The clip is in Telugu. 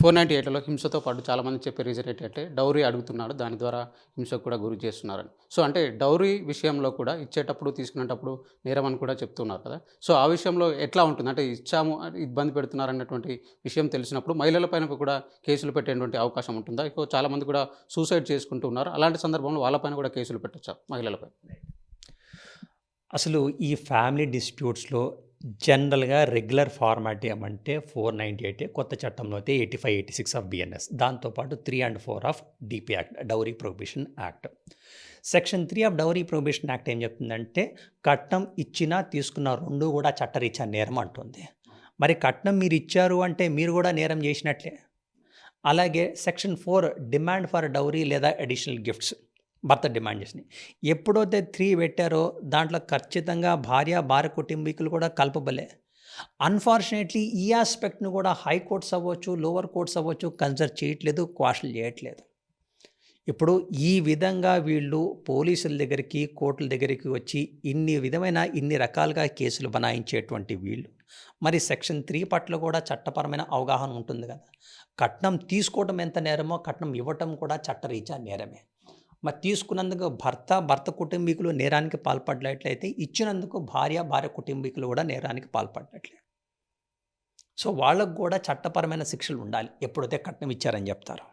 ఫోర్ నైంటీ ఎయిట్లో హింసతో పాటు చాలామంది చెప్పే రీజన్ ఏంటంటే డౌరీ అడుగుతున్నాడు దాని ద్వారా హింసకు కూడా గురి చేస్తున్నారని. సో అంటే డౌరీ విషయంలో కూడా ఇచ్చేటప్పుడు తీసుకునేటప్పుడు నేరం అని కూడా చెప్తున్నారు కదా. సో ఆ విషయంలో ఎట్లా ఉంటుంది? అంటే ఇచ్చాము అని ఇబ్బంది పెడుతున్నారు అన్నటువంటి విషయం తెలిసినప్పుడు మహిళల పైన కూడా కేసులు పెట్టేటువంటి అవకాశం ఉంటుందా? ఎక్కువ చాలామంది కూడా సూసైడ్ చేసుకుంటూ ఉన్నారు. అలాంటి సందర్భంలో వాళ్ళపైన కూడా కేసులు పెట్టచ్చా మహిళలపై అసలు ఈ ఫ్యామిలీ డిస్ప్యూట్స్లో జనరల్గా రెగ్యులర్ ఫార్మాట్ ఏమంటే ఫోర్ నైంటీ ఎయిట్ కొత్త చట్టంలో అయితే eighty five eighty six of BNS దాంతోపాటు three and four of DP act dowry prohibition act. Section three of dowry prohibition act ఏం చెప్తుందంటే కట్నం ఇచ్చినా తీసుకున్న రెండు కూడా చట్టరీత్యా నేరం అంటుంది. మరి కట్నం మీరు ఇచ్చారు అంటే మీరు కూడా నేరం చేసినట్లే. అలాగే section four demand for dowry లేదా అడిషనల్ గిఫ్ట్స్. భర్త డిమాండ్ చేసినాయి ఎప్పుడైతే త్రీ పెట్టారో దాంట్లో ఖచ్చితంగా భార్య భార్య కుటుంబీకులు కూడా కలపబలే. అన్ఫార్చునేట్లీ ఈ ఆస్పెక్ట్ను కూడా హైకోర్ట్స్ అవ్వచ్చు లోవర్ కోర్ట్స్ అవ్వచ్చు కన్సిడర్ చేయట్లేదు క్వాషలు చేయట్లేదు. ఇప్పుడు ఈ విధంగా వీళ్ళు పోలీసుల దగ్గరికి కోర్టుల దగ్గరికి వచ్చి ఇన్ని విధమైన ఇన్ని రకాలుగా కేసులు బనాయించేటువంటి వీళ్ళు. మరి సెక్షన్ త్రీ పట్ల కూడా చట్టపరమైన అవగాహన ఉంటుంది కదా. కట్నం తీసుకోవడం ఎంత నేరమో కట్నం ఇవ్వటం కూడా చట్టరీత్యా నేరమే. మరి తీసుకున్నందుకు భర్త భర్త కుటుంబీకులు నేరానికి పాల్పడినట్లయితే ఇచ్చినందుకు భార్య భార్య కుటుంబీకులు కూడా నేరానికి పాల్పడినట్లే సో వాళ్ళకు కూడా చట్టపరమైన శిక్షలు ఉండాలి. ఎప్పుడైతే కట్నం ఇచ్చారని చెప్తారు.